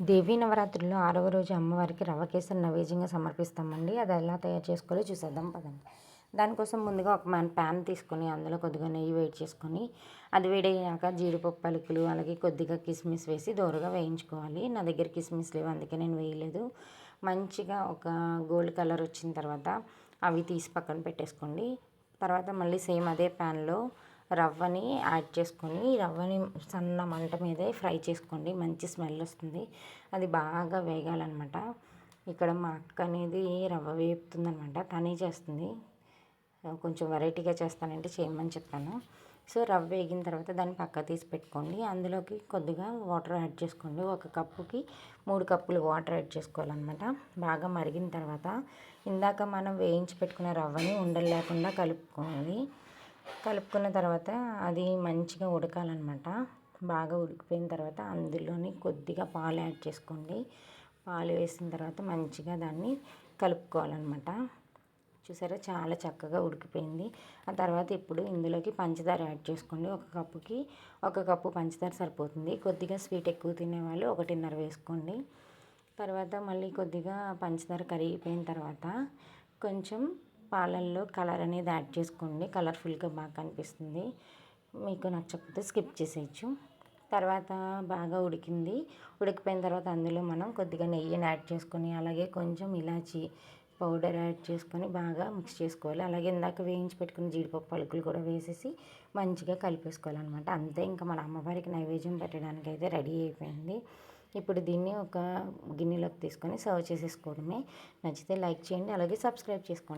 దేవీ నవరాత్రుల్లో ఆరవ రోజు అమ్మవారికి రవ్వ కేసరి నైవేద్యంగా సమర్పిస్తామండి. అది ఎలా తయారు చేసుకోవాలో చూసేద్దాం పదండి. దానికోసం ముందుగా ఒక మన ప్యాన్ తీసుకొని అందులో కొద్దిగా నెయ్యి వేడి చేసుకొని అది వేడయ్యాక జీడిపప్పు పలుకులు అలాగే కొద్దిగా కిస్మిస్ వేసి దోరగా వేయించుకోవాలి. నా దగ్గర కిస్మిస్ లేవు అందుకే నేను వేయలేదు. మంచిగా ఒక గోల్డ్ కలర్ వచ్చిన తర్వాత అవి తీసి పక్కన పెట్టేసుకోండి. తర్వాత మళ్ళీ సేమ్ అదే ప్యాన్లో రవ్వని యాడ్ చేసుకొని రవ్వని సన్న మంట మీదే ఫ్రై చేసుకోండి. మంచి స్మెల్ వస్తుంది. అది బాగా వేగాలన్నమాట. ఇక్కడ మా అక్క అనేది రవ్వ వేపుతుందనమాట తనే చేస్తుంది. కొంచెం వెరైటీగా చేస్తానంటే చేయమని చెప్పాను. సో రవ్వ వేగిన తర్వాత దాన్ని పక్క తీసి పెట్టుకోండి. అందులోకి కొద్దిగా వాటర్ యాడ్ చేసుకోండి. ఒక కప్పుకి మూడు కప్పులు వాటర్ యాడ్ చేసుకోవాలన్నమాట. బాగా మరిగిన తర్వాత ఇందాక మనం వేయించి పెట్టుకున్న రవ్వని ఉండలు లేకుండా కలుపుకోవాలి కలుపుకున్న తర్వాత అది మంచిగా ఉడకాలన్నమాట. బాగా ఉడికిపోయిన తర్వాత అందులోని కొద్దిగా పాలు యాడ్ చేసుకోండి. పాలు వేసిన తర్వాత మంచిగా దాన్ని కలుపుకోవాలన్నమాట. చూసారా? చాలా చక్కగా ఉడికిపోయింది. ఆ తర్వాత ఇప్పుడు ఇందులోకి పంచదార యాడ్ చేసుకోండి. ఒక కప్పుకి ఒక కప్పు పంచదార సరిపోతుంది. కొద్దిగా స్వీట్ ఎక్కువ తినేవాళ్ళు ఒకటిన్నర వేసుకోండి. తర్వాత మళ్ళీ కొద్దిగా పంచదార కరిగిపోయిన తర్వాత కొంచెం పాలల్లో కలర్ అనేది యాడ్ చేసుకోండి. కలర్ఫుల్గా బాగా కనిపిస్తుంది. మీకు నచ్చకపోతే స్కిప్ చేసేయచ్చు. తర్వాత బాగా ఉడికింది. ఉడికిపోయిన తర్వాత అందులో మనం కొద్దిగా నెయ్యిని యాడ్ చేసుకొని అలాగే కొంచెం ఇలాచి పౌడర్ యాడ్ చేసుకొని బాగా మిక్స్ చేసుకోవాలి. అలాగే ఇందాక వేయించి పెట్టుకున్న జీడిపప్పు పలుకులు కూడా వేసేసి మంచిగా కలిపేసుకోవాలన్నమాట. అంతే ఇంకా మన అమ్మవారికి నైవేద్యం పెట్టడానికి అయితే రెడీ అయిపోయింది. ఇప్పుడు దీన్ని ఒక గిన్నెలోకి తీసుకొని సర్వ్ చేసేసుకోవడమే. నచ్చితే లైక్ చేయండి అలాగే సబ్స్క్రైబ్ చేసుకోండి.